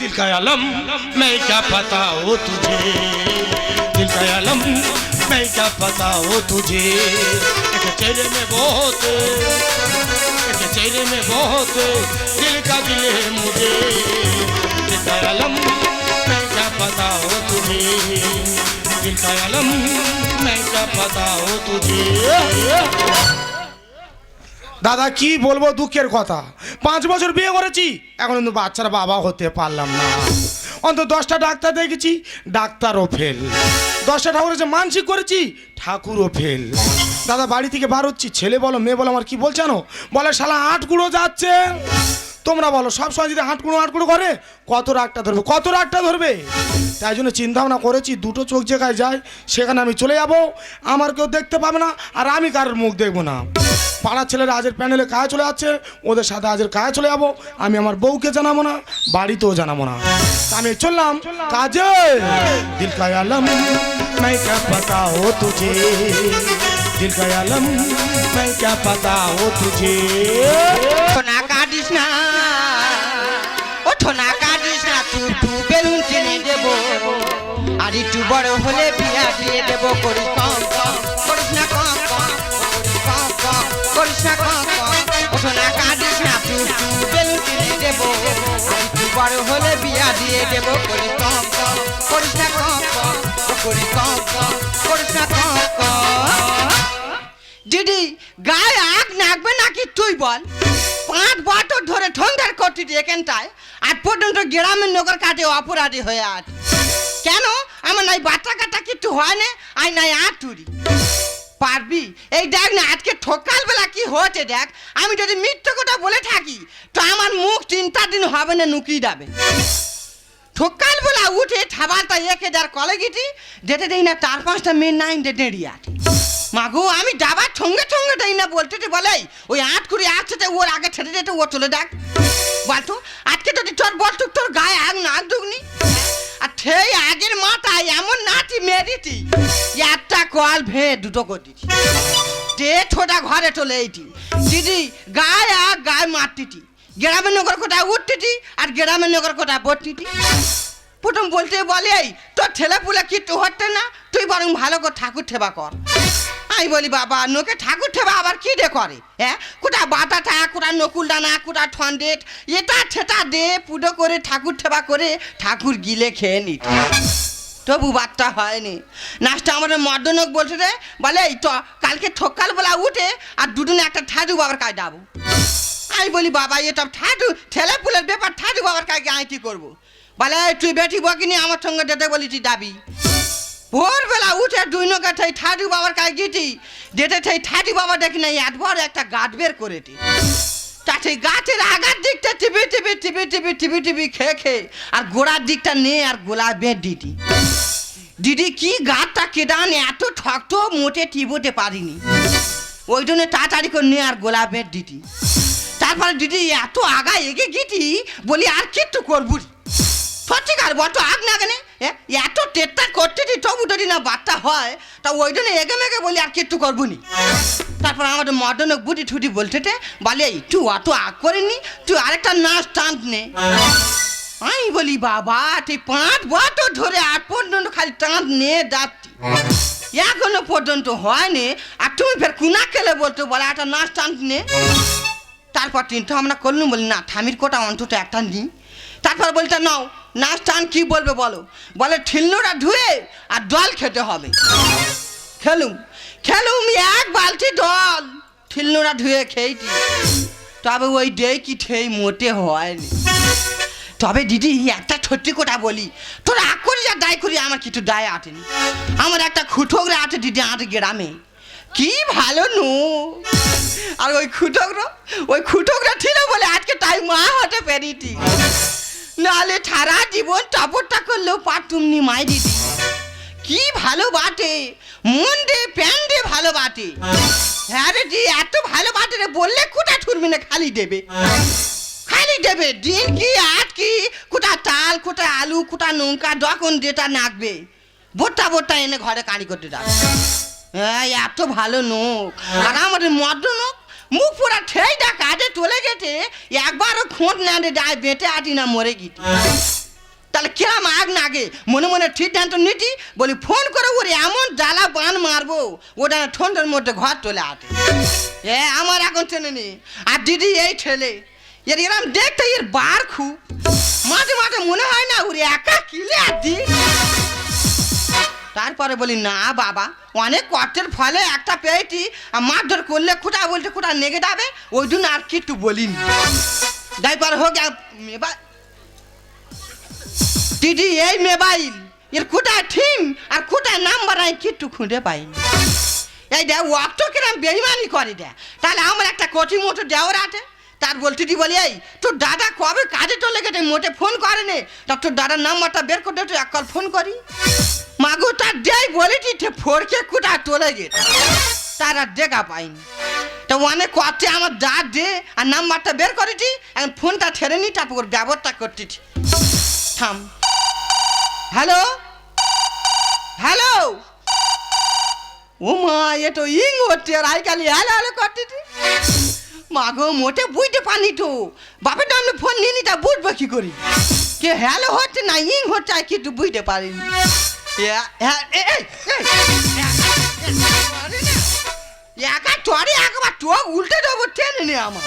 दिल का आलम, मैं क्या बताओ तुझे? दिल का आलम, मैं क्या बताओ तुझे? एक चेहरे में बहुत, एक चेहरे में बहुत दिल का दिल है मुझे। दिल का आलम, मैं क्या बताओ तुझे? दिल का आलम, मैं क्या बताओ तुझे? দাদা, কি বলব দুঃখের কথা? পাঁচ বছর বিয়ে করেছি, এখন কিন্তু বাচ্চার বাবা হতে পারলাম না। অন্তত দশটা ডাক্তার দেখেছি, ডাক্তারও ফেল দশটা ঠাকুর যে মানসিক করেছি, ঠাকুরও ফেল দাদা, বাড়ি থেকে বার হচ্ছি, ছেলে বলো, মেয়ে বলো, আমার কি বলছেন বলে, শালা, আট গুঁড়ো যাচ্ছে। তোমরা বলো সব সময় যদি হাঁটকুড়ো হাঁটকুড়ো করে কত রাগটা ধরবে কত রাগটা ধরবে তাই জন্য চিন্তা ভাবনা করেছি দুটো চোখ জায়গায় যায় সেখানে আমি চলে যাব আমার কেউ দেখতে পাবে না আর আমি কারোর মুখ দেখবো না পাড়ার ছেলেরা আজের প্যানেলে কাজ চলে যাচ্ছে ওদের সাথে আজের কাজ চলে যাবো আমি আমার বউকে জানাবো না বাড়িতেও জানাবো না তা আমি চললাম কাজে দিল का आलम मैं क्या बताओ तुझे दिल का आलम मैं क्या बताओ तुझे ঠোনা কাটিস না বড় হলে বিয়া দিয়ে দেব, করিস কম কম, করিস না, কম কম কম কম, করিস না, কম কম। ও ঠোনা কাটিস না তু তু বেলুন কিনে দেব। আর বড় হলে বিয়া দিয়ে দেব করি কম কম, করিস না, কম কম ও করিস, কম কম, করিস না, কম দিদি, গায়ে আগ নাকবে নাকি তুই বল? পাঁচ বছর ধরে ঠন্ডার করছিস এখানটায় আজ পর্যন্ত গ্রামের নগর কাটে অপরাধী হয়ে আজ কেন? আমার নাই বাচ্চা কাটা কিছু হয় না আই নাই আর তুরি পারবি? এই দেখ না, আজকে ঠকাল বেলা কি হয়েছে দেখ, আমি যদি মিথ্যে কথা বলে থাকি, তো আমার মুখ তিন চার দিন হবে না, নুকিয়ে যাবে। সকালবেলা উঠে খাবারটা একে যার কলে গেছি, যেতে দেই না, চার পাঁচটা মেন নাইন ডেড়ি আছে। মাগো, আমি যাবার সঙ্গে সঙ্গে দেই না বলতে বলে, ওই আট কুড়ি আসছে ওর আগে ছেড়ে যেতে, ও চলে দেখ বলতো, আজকে যদি তোর বলতো তোর গায়ে আগ না আগ দুগনি আর সেই আগের মাথায় এমন নাচি মেরেছি একটা কল ভে দুটো করে দিচ্ছি দে ছোটা ঘরে চলে এইটি দিদি, গায়ে আগ গায়ে মারতিটি গ্রামের নগর কোথায় উঠতিটি আর গ্রামের নগর কোথায় বসতিটি প্রথম বলতে বলে এই, তোর ছেলে পুলে কিচ্ছু হচ্ছে না? তুই বরং ভালো করে ঠাকুর ঠেবা কর। আমি বলি বাবা নোকে ঠাকুর ঠেবা আবার কি রে করে হ্যাঁ? কোথা বাতাটা কোথা নকুল ডানা কোটা ঠন্ডেট এটা ঠেটা দে, পুজো করে ঠাকুর ঠেবা করে ঠাকুর গিলে খেয়ে নিত তবু বাচ্চা হয়নি। নাচটা আমাদের মর্দনক বলছে রে বলে এই চ কালকে সকালবেলা উঠে আর দুদিনে একটা ঠাজু বাবার কাজ যাব। আমি বলি বাবা এটা ঠাটু ঠেলে পুলের ব্যাপার ঠাটু বাবার কাছে আমি কি করব। বলে তুই বেটি বকিনি আমার সঙ্গে যেতে বলেছি দাবি। ভোরবেলা উঠে নৌকা ঠাই ঠাটু বাবার কাছে গেছি। যেতে ঠাই ঠাটু বাবা দেখি না এত বড় একটা গাছ বের করেছি। তা সেই গাছের আগার দিকটা টিপি টিপি টিপি টিপি টিপি টিপি খেয়ে খেয়ে আর গোড়ার দিকটা নিয়ে আর গোলা বেঁধ দিতি। দিদি, কি গাছটা কেটান এত ঠকতো মোটে টিপোতে পারিনি। ওই জন্য তাড়াতাড়ি করে নিয়ে আর গোলা বেঁধ দিটি তারপরে দিদি, এত আগা এগে গিয়েছি বলি, আর কিচ্ছু করব সত্যি কার বট, আগ না কেন? এত টেটটা করতেছি তবু যদি না বাচ্চা হয়, তা ওই জন্য এগে মেগে বলি আর কিচ্ছু করব নি। তারপর আমাদের মদন বুটি ঠুটি বলতে বলে, এই, তুই অত আগ করিনি, তুই আরেকটা নাচ টান নে। আমি বলি, বাবা, তুই পাঁচ বছর ধরে আর পর্যন্ত খালি টান নিয়ে যাচ্ছি। এখনও পর্যন্ত হয়নি, আর তুমি ফের কুনা খেলে বলতো বলে একটা নাচ টান নে। তারপর তিনটা আমরা করলুম, বলি, না থামির কোটা অন্তত একটা নিই তারপর বলতে নাও নাচ টান কি বলবে বলো? বলে ঠিলনোটা ধুয়ে আর জল খেতে হবে। খেলুম খেলুম এক বালতি জল ঠিলনোটা ধুয়ে খেয়েছি। তবে ওই ডে কি ঠেই মোটে হয়নি। তবে দিদি, একটা সত্যি কথা বলি, তোর আগ করি যা দায় করি আমার কিছু দায় আটেনি আমার একটা খুঁঠোকরা আছে দিদি আমাদের গ্রামে। কি ভালো নু। আর ওই খুঁটকরা ওই খুঁটকরা ছিল বলে আজকে তাই মা হতে পেরিটি নাহলে সারা জীবন টাপড়টা করলেও পারতুম নি মাই দিদি। কি ভালো বাটে মন দে প্যান দে ভালো বাটে। হ্যাঁ রে দি এত ভালো বাটে রে, বললে কোটা ছুটবি না খালি দেবে। খালি দেবে দিন কি, আট কি, কোটা তাল কোটা আলু, কোটা নৌকা যখন যেটা নাকবে। বোট্টা বোট্টা এনে ঘরে কাঁড়ি করতে যাবে। হ্যাঁ এত ভালো নোক। আর আমাদের মদ্য নোক মুখ পুরা ঠেইটা কাজে চলে গেছে একবারও খোঁট না রে ডায় বেঁটে আটি না মরে গিয়েছে তাহলে কিরাম আগ নাগে মনে মনে সিদ্ধান্ত নিটি বলি ফোন করে ওর এমন জ্বালা বান মারবো, ওটা ঠোঁটের মধ্যে ঘর চলে আসে। এ, আমার এখন টেনে নি আর দিদি এই ছেলে। এর এরম দেখতে এর বার খুব মাঝে মাঝে মনে হয় না ওর একা কিলে আর দি তারপরে বলি না বাবা অনেক কষ্টের ফলে একটা আর মারধর করলে খুঁটা বলতে খুঁটা নেগে যাবে ওই জন্য আর কিছু বলিনি। তারপর হোক এবার দিদি এই মোবাইল এর খুঁটা ঠিম আর খুঁটা নাম্বার আমি কিট্টু খুঁজে পাইনি। এই দেখ অত কিরম বেইমানি করে দেয় তাহলে আমার একটা কচি মতো দেওয়ার আছে। তার বলতে দি বলি এই তোর দাদা কবে কাজে চলে গেছে? মোটে ফোন করেনি। তা তোর দাদার নাম্বারটা বের করে দে, তুই এক কল ফোন করি। মাগু, তার দেয় বলেছি যে ফোরকে কুটা চলে যেত তার দেখা পাইনি তো অনেক কষ্টে আমার দা দে আর নাম্বারটা বের করেছি এখন ফোনটা ছেড়ে নি, তারপর ব্যবস্থা করতেছি থাম। হ্যালো? হ্যালো? ও মা এ তো ইং হচ্ছে আর আইকালি হ্যালো হ্যালো করতেছি মা গো মোটে বুঝতে পানি তো। বাপের নামে ফোন নিয়ে নি, তা বুঝব কি করি? কে হ্যালো হচ্ছে না ইং হচ্ছে, আর কিন্তু বুঝতে পারিনি। একা চড়ে একবার চোখ উল্টে দেবো টেনে নে আমার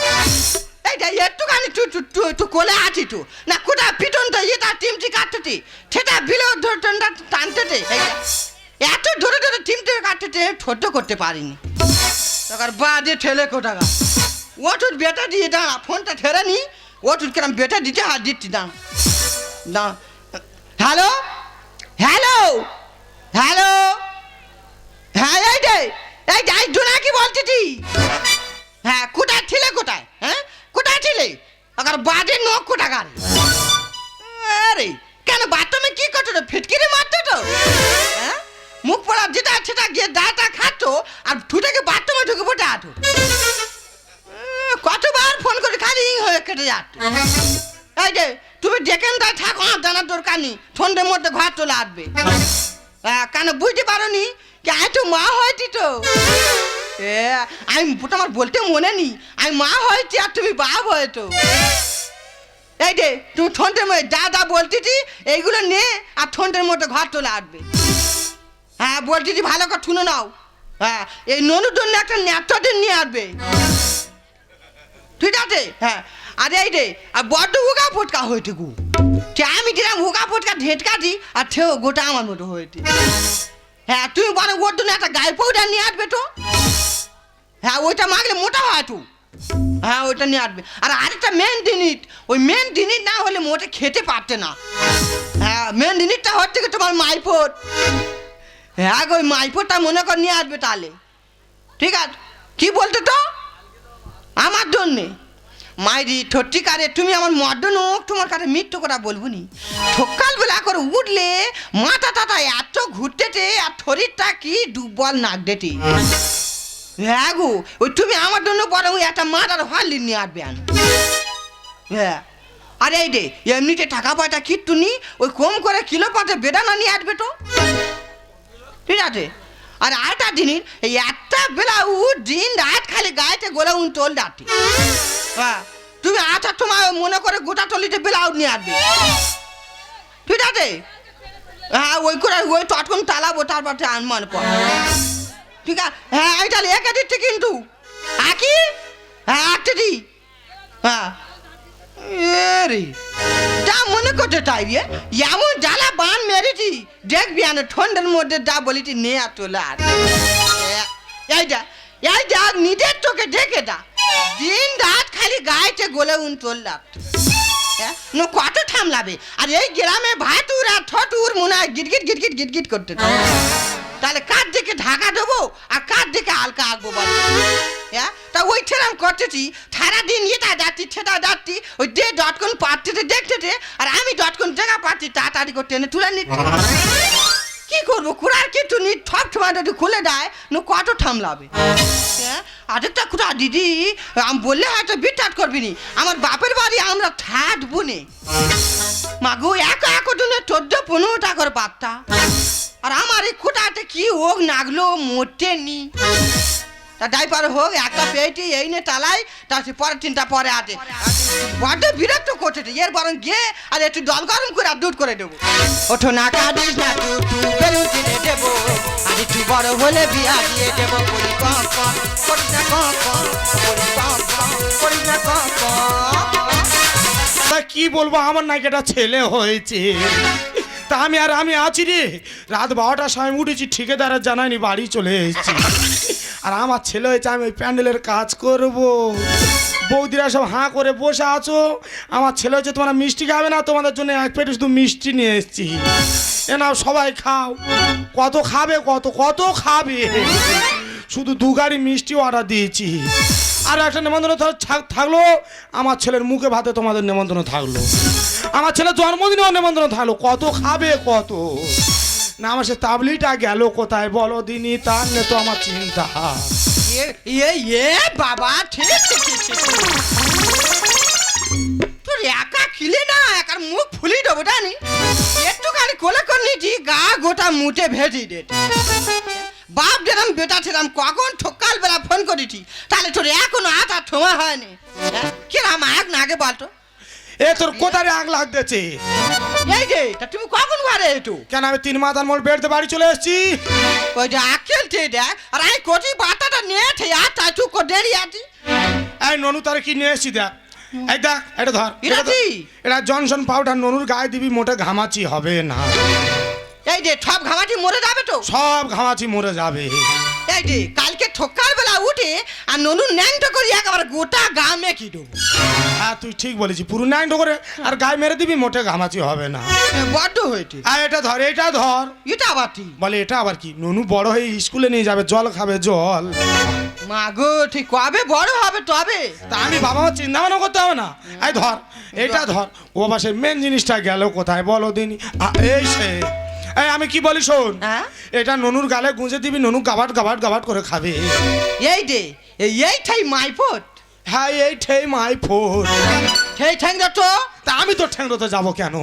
এইটা একটুখানি তু তু তু তু কোলে আছি তু না কোথা পিটনটা এটা টিমটি কাটতে সেটা বিলো ধরতনটা টানতে এত ধরে ধরে টিমটি কাটতে ছোট করতে পারিনি তখন বাজে ঠেলে কোটাকা ওটুর বেটা দিয়ে দাঁড়া ফোনটা ঠেরে নি ওটুর কেরম বেটা দিতে হাত দিচ্ছি দাঁড়া দাঁড়া হ্যালো হ্যালো? হ্যালো? হ্যাঁ এই যে, এই যাই জোনা কি বলছিস হ্যাঁ কোথায় ছিলে কোথায়? হ্যাঁ কোথায় ছিলে? আবার বাজে নখ কোথাকার আরে, কেন বাথরুমে কি করছ তো ফিটকিরি মারছো তো? হ্যাঁ? মুখ পড়া যেটা সেটা গিয়ে দাঁটা খাচ্ছ আর ঠুটাকে বাথরুমে ঢুকে পড়ে আঠো কতবার ফোন করে খালি হয়ে কেটে যাচ্ছে? এই যে তুমি থাকো, আমার জানার দরকার নেই। সন্ধ্যের মধ্যে ঘর চলে আসবে। কেন বুঝতে পারো নি কি আমি তো মা হয়েছি তো? আমি তোমার বলতে মনে নি আমি মা হয়েছি আর তুমি বাপ হয়েছো এই যে, তুমি ঠোঁটের মধ্যে যা যা বলতেছি, এইগুলো নে আর ঠোঁটের মধ্যে ঘর চলে আসবে। হ্যাঁ বলতেছি ভালো করে শুনে নাও। হ্যাঁ এই ননুর জন্য একটা ন্যাপটপের নিয়ে আসবে। ঠিক আছে? হ্যাঁ আরে এই রে আর বড্ড উগা ফুটকা সে আমি দিলাম উগা ফুটকা ঢেটকা দিই আর থেও গোটা আমার মতো হয়েছে হ্যাঁ তুমি বলো ওর জন্য একটা গায়ে পাউডার নিয়ে আসবে তো। হ্যাঁ ওইটা মাগলে মোটা হয় তো। হ্যাঁ ওইটা নিয়ে আসবে। আর আরেকটা মেন জিনিস ওই মেন জিনিস না হলে মোটে খেতে পারতে না। হ্যাঁ মেন জিনিসটা হচ্ছে কি তোমার মাইফোট হ্যাঁ গো, ওই মাইফোটটা মনে কর নিয়ে আসবে তাহলে। ঠিক আছে? কি বলতে তো? আমার জন্যে। মাইরি ঠট্টিকারে তুমি আমার মর্দন তোমার কাছে মৃত্যু কথা বলব নি। সকালবেলা করে উঠলে, মাথা টাথা এত ঘুরতেছে, আর শরীরটা কি দুর্বল নাক ডেটে হ্যাঁ গো, ওই তুমি আমার জন্য বরং একটা মাথার হালি নিয়ে আসবে হ্যাঁ আরে এই রে এমনিতে টাকা পয়সা কিট্টু নি ওই কম করে কিলো পাতে বেদানা নিয়ে আসবে তো। ঠিক আছে, আর আরেকটা জিনিস, এই একটা বেলা উ দিন রাত খালি গায়েতে গোলা উন তোল ডাটি হ্যাঁ। তুমি আটার সময় মনে করে গোটা টলিতে ব্লাউজ নিয়ে আসবে। ঠিক আছে? হ্যাঁ ওই করে, ওই টটকন তালাবো তারপর আনমান পর ঠিক আছে? হ্যাঁ এইটা একে দিচ্ছে কিন্তু। আকি হ্যাঁ একটা দি। হ্যাঁ। রে যা মনে করতে তাই রে। এমন জ্বালা বান মেরেছি, দেখবি আনে ঠন্ডের মধ্যে যা বলেছি নে আর চলে আর এইটা এই যা নিজের চোখে দেখে যা। দিন রাত খালি গায়েতে গলে উন চললাম নো, কত থামলাবে আর এই গ্রামে ভাতুর আর ঠটুর মনে হয় গিটগিট গিটগিট গিটগিট করতে তাহলে কার দিকে ঢাকা দেবো আর কার দিকে হালকা আঁকবো বল? হ্যাঁ তা ওই ছেলাম করতেছি সারাদিন এটা যাচ্ছি সেটা যাচ্ছি, ওই যে ডট কোন পাঠতে দেখতেছে, আর আমি ডট কোন জায়গা পাচ্ছি, তাড়াতাড়ি করে টেনে তুলে নিচ্ছি। কি করব? কুড়ার কিছু নি সব সময় যদি খুলে দেয়, নো কত থামলাবে হ্যাঁ? আরেকটা কুড়া দিদি, আমি বললে হয়তো বিটাট করবি নি। আমার বাপের বাড়ি আমরা থাকব নে মাগো এক এক দিনে চোদ্দ পনেরো টাকার বার্তা আর আমার এই খুঁটাতে কি হোক নাগলো মোটে নি। তা ডাইপার হোক, একটা পেয়েটি এই নে টালাই তার পরের তিনটা পরে আছে। বড্ড বিরক্ত করছে এর বরং গিয়ে আর একটু জল গরম করে করে দেবো। ওঠো না, কাঁদিস না দেবো। আর একটু বড় হলে বিয়া দিয়ে দেবো। করি কি বলব, আমার নাকি একটা ছেলে হয়েছে। তা আমি আর আমি আছি রে। রাত বারোটার সময় উঠেছি, ঠিকাদারের জানাইনি বাড়ি চলে এসেছি। আর আমার ছেলে হয়েছে, আমি ওই প্যান্ডেলের কাজ করব। বৌদিরা সব হাঁ করে বসে আছো। আমার ছেলে হচ্ছে তোমরা মিষ্টি খাবে না? তোমাদের জন্য এক প্লেট শুধু মিষ্টি নিয়ে এসেছি। এ নাও, সবাই খাও। কত খাবে, কত কত খাবে? শুধু দু গাড়ি মিষ্টি অর্ডার দিয়েছি। আর একটা নেমন্ত্রণ থাক- থাক- থাকল। আমার ছেলের মুখে ভাতে তোমাদের নেমন্ত্রণ থাকল। আমার ছেলের জন্মদিনেও নেমন্ত্রণ থাকল। কত খাবে, কত? না আমার সে তাবলিটা গেল কোথায়? বলো দিনি তার নে তো আমার চিন্তা। এ এ বাবা, ঠিক তোর একা খিলে না? একার মুখ ফুলি দেবো, জানি। একটুখানি কোলে করে নিয়েছি, গা গোটা মুটে ভেজি দে বাপ যেরম বেটা ছিলাম, কখন ঠকাল বেলা ফোন করেছি, তাহলে তোর এখনও আটা ঠোমা হয়নি। হ্যাঁ? কিরাম আগ না আগে বলতো? এ, তোর কোথায় আগ লাগতেছে? এই যে তা তুমি কখন ঘরে একটু কেন আমি তিন মাথার মোড় বেড়তে বাড়ি চলে এসেছি? ওই যে আকেল ঠে দেখ আর আমি কোটি বাতাটা নিয়ে ঠে আর তাই তুই দেরি আছি এই ননু তার কি নিয়ে এসেছি দেখ। এই দেখ এটা ধর এটা এটা এটা জনসন পাউডার ননুর গায়ে দিবি মোটা ঘামাচি হবে না। এই যে সব ঘামাটি মরে যাবে তো? সব ঘামাচি মরে যাবে। এই যে কালকে ঠোকার বেলা উঠে আর ননু ন্যাংটো করে একেবারে গোটা গা মেখে দেবো। হ্যাঁ তুই ঠিক বলেছি পুরো নাইন করে আর গায়ে মেরে দিবি মোটে ঘামাচি হবে না। বড্ড হয়েছে। আর এটা ধর এটা ধর। এটা আবার ঠিক। বলে এটা আবার কি? ননু বড় হয়ে স্কুলে নিয়ে যাবে জল খাবে জল। মা গো ঠিক কবে বড় হবে তবে? তা আমি বাবা মা চিন্তা ভাবনা করতে হবে না। এই ধর এটা ধর ও বাবা সে মেন জিনিসটা গেল কোথায় বলো দিনি? এই সে। এই আমি কি বলি শোন? হ্যাঁ? এটা ননুর গালে গুঁজে দিবি ননু গাবাট গাবাট গাবাট করে খাবে। এই যে এই এইটাই মাইপট হ্যাঁ এই ঠেই মাই ফোর সেই ঠ্যাং তো তা আমি তো ঠ্যাংরোতে যাব কেন?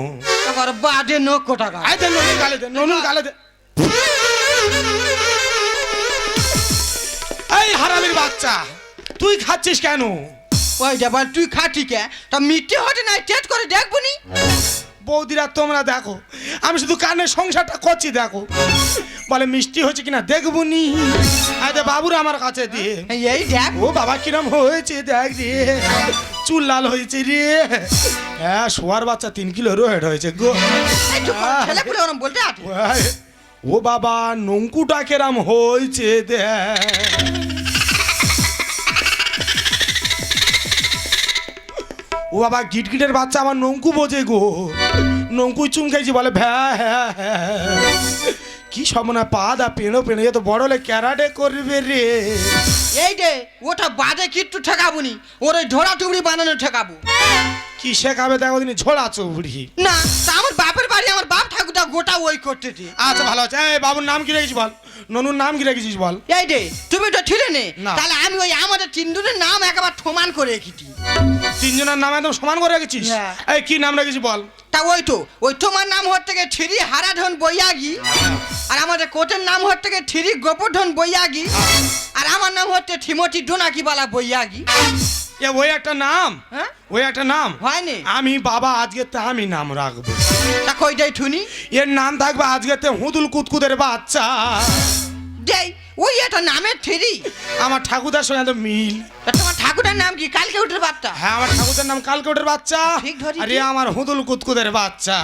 এবার বাদে কোটা গা। আই দে ননুর গালে দে ননুর গালে দে। এই হারামির বাচ্চা তুই খাচ্ছিস কেন? ওই যে বল তুই খাটি কে? তা মিটে হতে নাই টেট করে দেখব নি। বৌদিরা তোমরা দেখো। আমি শুধু কানের সংসারটা করছি দেখো। বলে মিষ্টি হচ্ছে কিনা দেখব নি আরে বাবুরা আমার কাছে দিয়ে এই দেখ। ও বাবা কিরম হয়েছে দেখ রে। চুল লাল হয়েছে রে। হ্যাঁ শোয়ার বাচ্চা তিন কিলো রোহেড হয়েছে গো। বলতে ও বাবা নঙ্কুটা কেরাম হয়েছে দেখ। ও বাবা গিটগিটের বাচ্চা আমার নঙ্কু বোঝে গো। নঙ্কু চুম খাইছি বলে ভ্যা হ্যাঁ হ্যাঁ কি সবনা পা দা পেনো এ তো বড় হলে ক্যারাটে করবে রে। এই যে ওটা বাজে কিট্টু ঠেকাবো নি ওর ওই ঝোড়া টুবড়ি বানানো ঠেকাবো। কি শেখাবে দেখো দিন ঝোড়া চৌড়ি না তা আমার বাপের বাড়ি আমার বাপ ঠাকুরটা গোটা ওই করতেছে আচ্ছা ভালো আছে। এই বাবুর নাম কি রেখেছিস বল? ননুর নাম কি রেখেছিস বল? এই রে তুমি তো ছিলে নে। তাহলে আমি ওই আমাদের তিনজনের নাম একবার সমান করে রেখেছি। তিনজনের নাম একদম সমান করে রেখেছিস? হ্যাঁ। এই কি নাম রেখেছিস বল? তা ওই তো ওই তোমার নাম হচ্ছে থেকে থ্রি হারাধন বৈয়াগি আর আমাদের কোটের নাম হচ্ছে থেকে থ্রি গোপধন বৈয়াগি আর আমার নাম হচ্ছে থিমতি ডোনাকিবালা বৈয়াগি। এ ওই একটা নাম? হ্যাঁ? ওই একটা নাম? হয়নি। আমি বাবা আজকে তে আমি নাম রাখব। তা কইটাই শুনি এর নাম থাকবে আজকে তে হুদুল কুতকুদের বাচ্চা। দেই ওই একটা নামের থ্রি। আমার ঠাকুরদার সঙ্গে তো মিল। তোমার ঠাকুরের নাম কি? কালকে উঠের বাচ্চা? হ্যাঁ আমার ঠাকুরদার নাম কালকে উঠের বাচ্চা। আরে আমার হুদুল কুতকুদের বাচ্চা।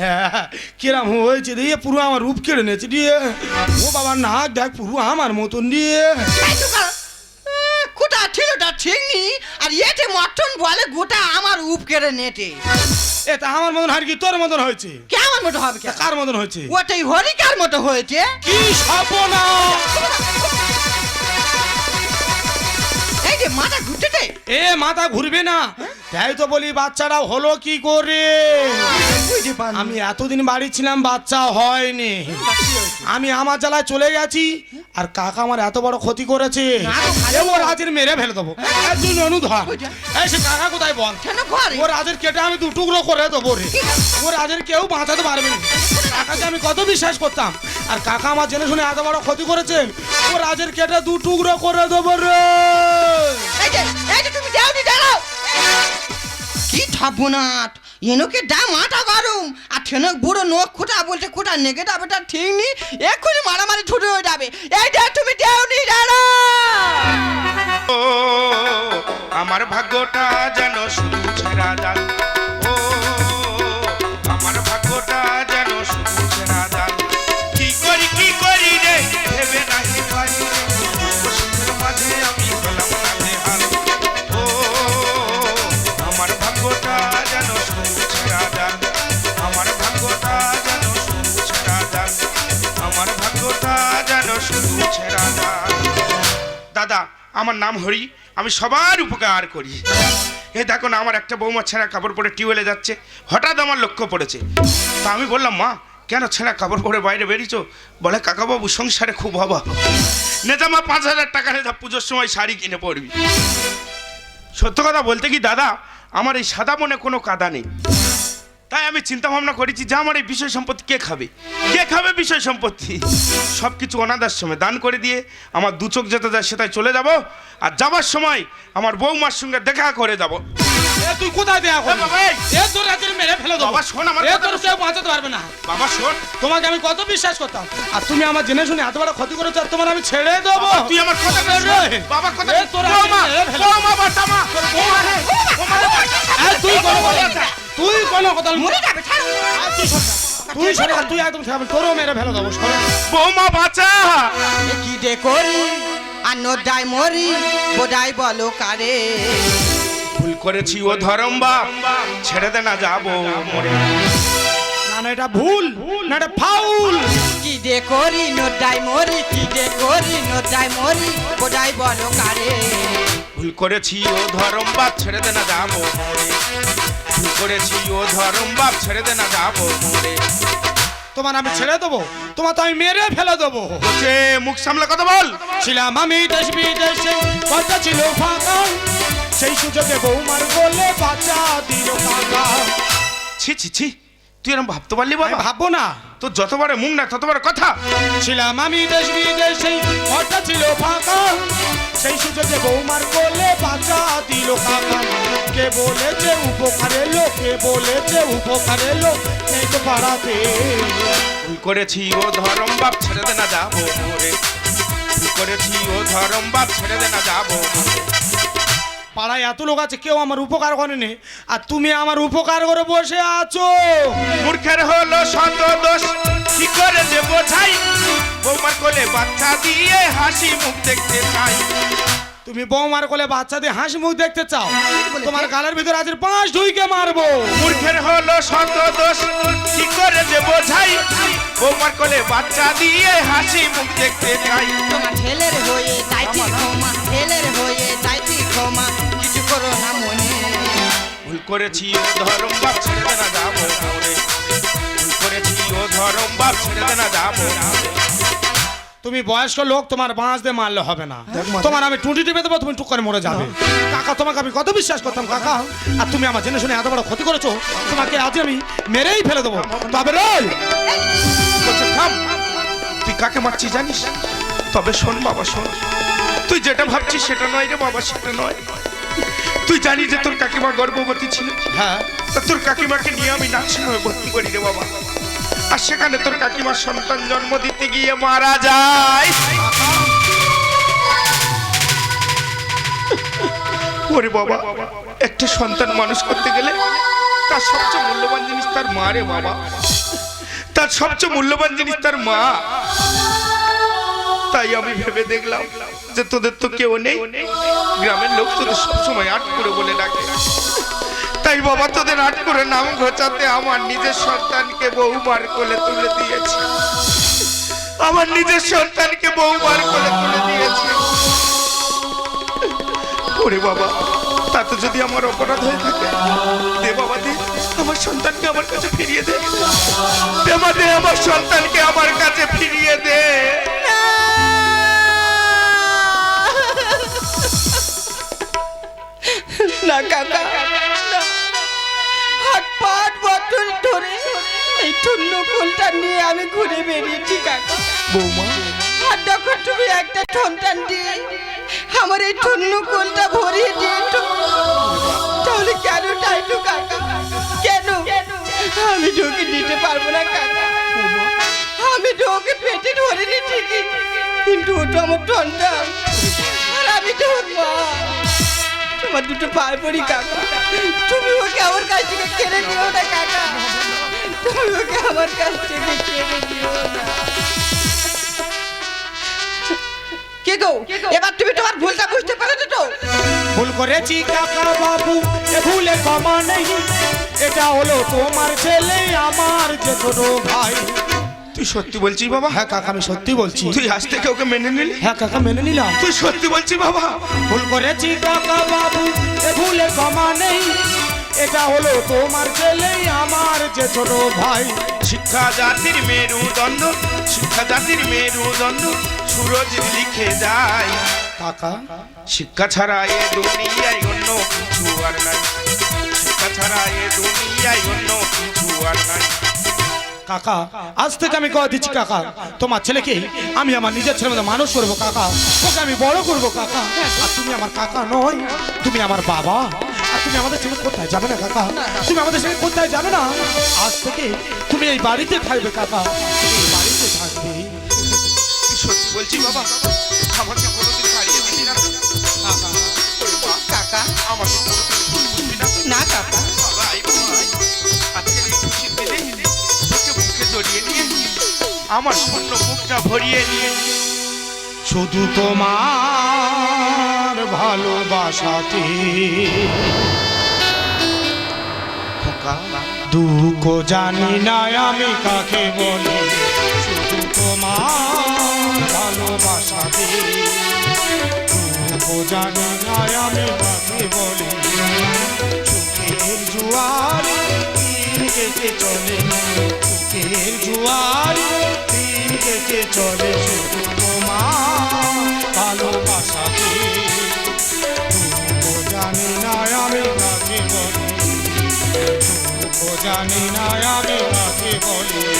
হ্যাঁ কিরাম হয়েছে দিয়ে পুরো আমার রূপ কেড়ে নিয়েছে দিয়ে ও বাবা নাক দেখ পুরো আমার মতন দিয়ে তাই ছিলটা কারণ, এ, কোথা ছিল তা ঠিক নি আর এতে মটন বলে গোটা আমার উপ কেড়ে নেটে এটা আমার মতন হারকি কি তোর মতন হয়েছে? কেমন মতো হবে কে কার মতন হয়েছে? ওটাই হরিকার মতো হয়েছে। কি স্বপ্ন? এই যে মাথা এ মাথা ঘুরবে না। তাই তো বলি বাচ্চাটা হলো কি করে? আমি এতদিন বাড়ি ছিলাম বাচ্চা হয়নি। আমি আমার জ্বালায় চলে গেছি আর কাকা আমার এত বড় ক্ষতি করেছে। ও রাজের মেরে ফেলে দেবো। ধর। ওইটা। এই সে কাকা কোথায় বল? ও রাজের কেটে আমি দু টুকরো করে দেবো রে। ও রাজের কেউ বাঁচাতে পারবে না। কাকাকে আমি কত বিশ্বাস করতাম। আর কাকা আমার জেনে শুনে এত বড় ক্ষতি করেছে ও রাজের কেটে দু টুকরো করে দেবো রে। এই যে তুমি যাও দাঁড়াও কি ঠাপুনাট এনোকে ডা মাথা গরম। আর ঠেনক বুড়ো নোখ খুঁটা বলছে খুঁটা নেগে যাবে তার ঠিক নি এক্ষুনি মারামারি ছুটে হয়ে যাবে। এই যে তুমি দেওনি নি দাঁড়াও ও আমার ভাগ্যটা যেন শুধু ছেড়া যান আমার নাম হরি, আমি সবার উপকার করি। এ দেখো না, আমার একটা বৌমা ছেঁড়া কাপড় পরে টিউবওয়েলে যাচ্ছে। হঠাৎ আমার লক্ষ্য পড়েছে। তা আমি বললাম, মা, কেন ছেঁড়া কাপড় পরে বাইরে বেরিয়েছো? বলে, কাকাবাবু, সংসারে খুব অভাব। নেতা মা, পাঁচ হাজার টাকা নেতা পুজোর সময় শাড়ি কিনে পড়বি সত্য কথা বলতে কি, দাদা, আমার এই সাদা মনে কোনো কাদা নেই। তাই আমি চিন্তা ভাবনা করেছি যে আমার এই বিষয় সম্পত্তি কে খাবে? কে খাবে বিষয় সম্পত্তি? সব কিছু অনাদার সময় দান করে দিয়ে আমার দু চোখ যেতে যায়, সেটাই চলে যাব। আর যাবার সময় আমার বৌমার সঙ্গে দেখা করে যাব। এ তুই কোথায় দেয়া করবি? বাবা, এ তোর রাজের মেরে ফেলে দেবো। বাবা, শোন আমার এ কথা। তোর কেউ বাঁচাতে পারবে না। বাবা শোন। তোমাকে আমি কত বিশ্বাস করতাম। আর তুমি আমার জেনে শুনে এত বড় ক্ষতি করেছ আর তোমার আমি ছেড়ে দেবো। তুই আমার কথা রে। বাবা কথা এ তোর মেরে ফেলে- বৌমা বাঁচা মা। বৌমা রে, বৌমা রে বাঁচা। এ তুই কোনো কথা তুই কোনো কথা মরে যাবে ছাড়ো। আর তুই সরে তুই সরে যা, তুই একদম থাকবি তোরও মেরে ফেলে দেবো। বৌমা বাঁচা কি দে করি আর নদাই মরি বোধাই বলো কারে। ভুল করেছি ও ধরম বাপ ছেড়ে দে না যাব মরে। না না এটা ভুল না এটা ফাউল। কি দে করি নদাই মরি কি দে করি নদাই মরি বোধাই বলো কারে? ভুল করেছি ও ধরম বাপ ছেড়ে দে না যাব মরে। ভুল করেছি ও ধরম বাপ ছেড়ে দে না যাব মরে। তোমার আমি ছেড়ে দেবো তোমার তো আমি মেরে ফেলে দেবো। বলছে মুখ সামলে কথা বল। ছিলাম আমি দেশ বিদেশে কথা ছিল ফাঁকা। সেই সুযোগে বৌমার বলে বাচ্চা দিল কাকা। ছি ছি ছি তুই এরকম ভাবতে পারলি বাবা ভাববো না। তোর যতবারে মুখ না ততবার কথা। ছিলাম আমি দেশ বিদেশে কথা ছিল ফাঁকা। সেই সুযোগে বৌমার বলে বাচ্চা দিল কাকা। কে বলেছে উপকার এলো কে বলেছে উপকার এলো এই তো পাড়াতে। ভুল করেছি ও ধরম বাপ ছেড়ে দে না যাব মরে। ভুল করেছি ও ধরম বাপ ছেড়ে দে না যাব মরে। পাড়ায় এত লোক আছে কেউ আমার উপকার করেনি। আর তুমি আমার উপকার করে বসে আছো। মূর্খের হলো শত দোষ কি করে যে বোঝাই বৌমার কোলে বাচ্চা দিয়ে হাসি মুখ দেখতে চাই। তুমি বৌমার কোলে বাচ্চাদের হাসি মুখ দেখতে চাও। তোমার গালের ভিতরে আজ পাঁচ ঢুইকে মারবো। মূর্খের হলো শত দোষ কি করে যে বোঝাই বৌমার কোলে বাচ্চা দিয়ে হাসি মুখ দেখতে চাই। তোমার ছেলের হয়ে যাইতি ক্ষমা ছেলের হয়ে কিছু করো না মনে ভুল করেছি ও ধরম বাপ ছেড়ে দে না যাব মরে ভুল করেছি ও ধরম বাপ ছেড়ে দে না যাব তুমি বয়স্ক লোক তোমার বাঁশ দিয়ে মারলে হবে না। তোমার আমি টুটি টিপে দেবো তুমি টুক করে মরে যাবে। কাকা তোমাকে আমি কত বিশ্বাস করতাম কাকা? আর তুমি আমার জেনে শুনে এত বড় ক্ষতি করেছ তোমাকে আজ আমি মেরেই ফেলে দেবো। তবে তুই কাকে মারছিস জানিস? তবে শোন বাবা শোন। তুই যেটা ভাবছিস সেটা নয় রে বাবা সেটা নয়। তুই জানিস যে তোর কাকিমা গর্ভবতী ছিল? হ্যাঁ। তোর কাকিমাকে নিয়ে আমি নার্সিংহোমে ভর্তি করি রে বাবা। আর সেখানে তোর কাকিমার সন্তান জন্ম দিতে গিয়ে মারা যায়। ওরে বাবা একটা সন্তান মানুষ করতে গেলে তার সবচেয়ে মূল্যবান জিনিস তার মা রে বাবা। তার সবচেয়ে মূল্যবান জিনিস তার মা। তাই আমি ভেবে দেখলাম যে তোদের তো কেউ নেই। গ্রামের লোক তোদের সবসময় আট করে বলে ডাকে। তাই বাবা তোদের আট করে নাম ঘোচাতে আমার নিজের সন্তানকে বহুবার কোলে তুলে দিয়েছে। আমার নিজের সন্তানকে বহুবার কোলে তুলে দিয়েছে। ওরে বাবা তাতে যদি আমার অপরাধ হয়ে থাকে, দে বাবা দে, আমার সন্তানকে আমার কাছে ফিরিয়ে দে। দে, আমার সন্তানকে আমার কাছে ফিরিয়ে দে। না কাকা। না। হাত পাট বছর ধরে এই টুন্ন ফুলটা নিয়ে আমি ঘুরে বেরিয়েছি কাকা। বৌমা। আর যখন তুমি একটা সন্তান দিয়ে আমার এই টুন্ন ফুলটা ভরিয়ে দিয়েছ তাহলে কেন টাইটু কাকা? কেন? আমি ঢোকে দিতে পারব না কাকা। আমি ঢোকে পেটে ধরিনি ঠিকই কিন্তু ওটা আমার সন্তান আর আমি মা তোমার দুটো পায়ে পড়ি কাকা। তুমি ওকে আমার কাছ থেকে কেড়ে নিও না কাকা। তুমি ওকে আমার কাছ থেকে কেড়ে নিও না। কে গো? এবার তুমি তোমার ভুলটা বুঝতে পারছ তো? ভুল করেছি কাকা বাবু এ ভুলে ক্ষমা নেই। এটা হলো তোমার ছেলে আমার যে ছোট ভাই। তুই সত্যি বলছিস বাবা? হ্যাঁ কাকা আমি সত্যি বলছি। তুই আজ থেকে ওকে মেনে নিলি? হ্যাঁ কাকা মেনে নিলাম। তুই সত্যি বলছিস বাবা? ভুল করেছি কাকা বাবু এ ভুলে ক্ষমা নেই। এটা হলো তোমার ছেলে আমার যে ছোট ভাই। শিক্ষা জাতির মেরুদণ্ড শিক্ষা জাতির মেরুদণ্ড সুরজ লিখে যায়। কাকা? শিক্ষা ছাড়া এ দুনিয়ায় অন্য কিছু আর নাই। শিক্ষা ছাড়া এ দুনিয়ায় অন্য কিছু কাকা আজ থেকে আমি কথা দিচ্ছি কাকা? তোমার ছেলেকে আমি আমার নিজের ছেলের মধ্যে মানুষ করব কাকা। ওকে আমি বড় করব কাকা। আর তুমি আমার কাকা নয় তুমি আমার বাবা। আর তুমি আমাদের ছেলে কোথায় যাবে না কাকা? তুমি আমাদের ছেলে কোথায় যাবে না? আজ থেকে তুমি এই বাড়িতে থাকবে কাকা। তুমি এই বাড়িতে থাকবে। সত্যি বলছিস বাবা? আমাকে কোনোদিন ছাড়িয়ে দিবি না। কাকা। কাকা আমাকে? না কাকা। আমার শূন্য বুকটা ভরিয়ে নিয়ে। শুধু তোমার ভালোবাসাতে দুঃখ জানি না আমি কাকে বলি। শুধু তোমার ভালোবাসাতে দুঃখ জানি না আমি কাকে বলি। চোখের জুয়ার চলে, চোখের জুয়ার কেটে চলে শুধু তোমার ভালোবাসাতে জানি না, আমি কাকে বলি? জানি না, আমি কাকে বলি?